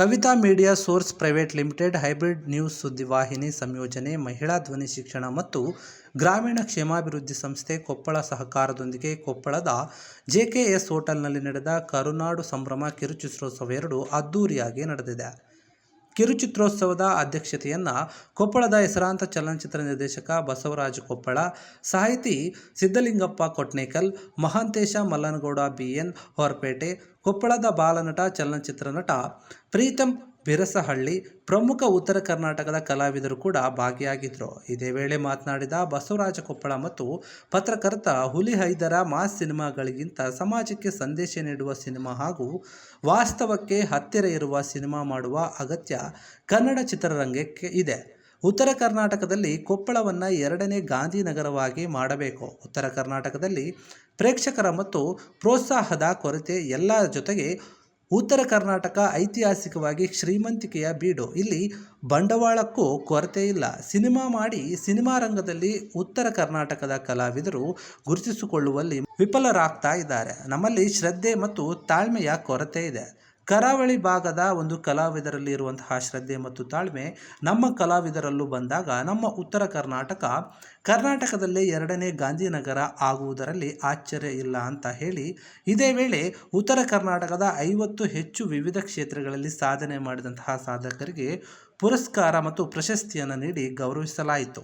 Kavita media source private limited hybrid news ಸುದ್ದಿವಾಹಿನಿ ಸಂಯೋಜನೆ, ಮಹಿಳಾ ಧ್ವನಿ ಶಿಕ್ಷಣ ಮತ್ತು ಗ್ರಾಮೀಣ ಕ್ಷೇಮಾಭಿವೃದ್ಧಿ ಸಂಸ್ಥೆ ಕೊಪ್ಪಳ ಸಹಕಾರದೊಂದಿಗೆ ಕೊಪ್ಪಳದ ಜೆಕೆಎಸ್ ಹೋಟೆಲ್ನಲ್ಲಿ ನಡೆದ ಕರುನಾಡು ಸಂಭ್ರಮ ಕಿರುಚಿತ್ರೋತ್ಸವ ಎರಡು ಅದ್ದೂರಿಯಾಗಿ ನಡೆದಿದೆ. ಕಿರುಚಿತ್ರೋತ್ಸವದ ಅಧ್ಯಕ್ಷತೆಯನ್ನು ಕೊಪ್ಪಳದ ಹೆಸರಾಂತ ಚಲನಚಿತ್ರ ನಿರ್ದೇಶಕ ಬಸವರಾಜ ಕೊಪ್ಪಳ, ಸಾಹಿತಿ ಸಿದ್ದಲಿಂಗಪ್ಪ ಕೊಟ್ನೇಕಲ್, ಮಹಾಂತೇಶ ಮಲ್ಲನಗೌಡ ಬಿಎನ್ ಹೊರಪೇಟೆ, ಕೊಪ್ಪಳದ ಬಾಲನಟ ಚಲನಚಿತ್ರ ನಟ ಪ್ರೀತಂ ಬಿರಸಹಳ್ಳಿ ಪ್ರಮುಖ ಉತ್ತರ ಕರ್ನಾಟಕದ ಕಲಾವಿದರು ಕೂಡ ಭಾಗಿಯಾಗಿದ್ದರು ಇದೇ ವೇಳೆ ಮಾತನಾಡಿದ ಬಸವರಾಜ ಕೊಪ್ಪಳ ಮತ್ತು ಪತ್ರಕರ್ತ ಹುಲಿ ಹೈದರ ಮಾಸ್ ಸಿನಿಮಾಗಳಿಗಿಂತ ಸಮಾಜಕ್ಕೆ ಸಂದೇಶ ನೀಡುವ ಸಿನಿಮಾ ಹಾಗೂ ವಾಸ್ತವಕ್ಕೆ ಹತ್ತಿರ ಇರುವ ಸಿನಿಮಾ ಮಾಡುವ ಅಗತ್ಯ ಕನ್ನಡ ಚಿತ್ರರಂಗಕ್ಕೆ ಇದೆ. ಉತ್ತರ ಕರ್ನಾಟಕದಲ್ಲಿ ಕೊಪ್ಪಳವನ್ನು ಎರಡನೇ ಗಾಂಧಿನಗರವಾಗಿ ಮಾಡಬೇಕು. ಉತ್ತರ ಕರ್ನಾಟಕದಲ್ಲಿ ಪ್ರೇಕ್ಷಕರ ಮತ್ತು ಪ್ರೋತ್ಸಾಹದ ಕೊರತೆ ಎಲ್ಲ ಜೊತೆಗೆ ಉತ್ತರ ಕರ್ನಾಟಕ ಐತಿಹಾಸಿಕವಾಗಿ ಶ್ರೀಮಂತಿಕೆಯ ಬೀಡು. ಇಲ್ಲಿ ಬಂಡವಾಳಕ್ಕೂ ಕೊರತೆ ಇಲ್ಲ. ಸಿನಿಮಾ ಮಾಡಿ ಸಿನಿಮಾ ರಂಗದಲ್ಲಿ ಉತ್ತರ ಕರ್ನಾಟಕದ ಕಲಾವಿದರು ಗುರುತಿಸಿಕೊಳ್ಳುವಲ್ಲಿ ವಿಫಲರಾಗ್ತಾ ಇದ್ದಾರೆ. ನಮ್ಮಲ್ಲಿ ಶ್ರದ್ಧೆ ಮತ್ತು ತಾಳ್ಮೆಯ ಕೊರತೆ ಇದೆ. ಕರಾವಳಿ ಭಾಗದ ಒಂದು ಕಲಾವಿದರಲ್ಲಿ ಇರುವಂತಹ ಶ್ರದ್ಧೆ ಮತ್ತು ತಾಳ್ಮೆ ನಮ್ಮ ಕಲಾವಿದರಲ್ಲೂ ಬಂದಾಗ ನಮ್ಮ ಉತ್ತರ ಕರ್ನಾಟಕ ಕರ್ನಾಟಕದಲ್ಲೇ ಎರಡನೇ ಗಾಂಧಿನಗರ ಆಗುವುದರಲ್ಲಿ ಆಶ್ಚರ್ಯ ಇಲ್ಲ ಅಂತ ಹೇಳಿ ಇದೇ ವೇಳೆ ಉತ್ತರ ಕರ್ನಾಟಕದ ಐವತ್ತು ಹೆಚ್ಚು ವಿವಿಧ ಕ್ಷೇತ್ರಗಳಲ್ಲಿ ಸಾಧನೆ ಮಾಡಿದಂತಹ ಸಾಧಕರಿಗೆ ಪುರಸ್ಕಾರ ಮತ್ತು ಪ್ರಶಸ್ತಿಯನ್ನು ನೀಡಿ ಗೌರವಿಸಲಾಯಿತು.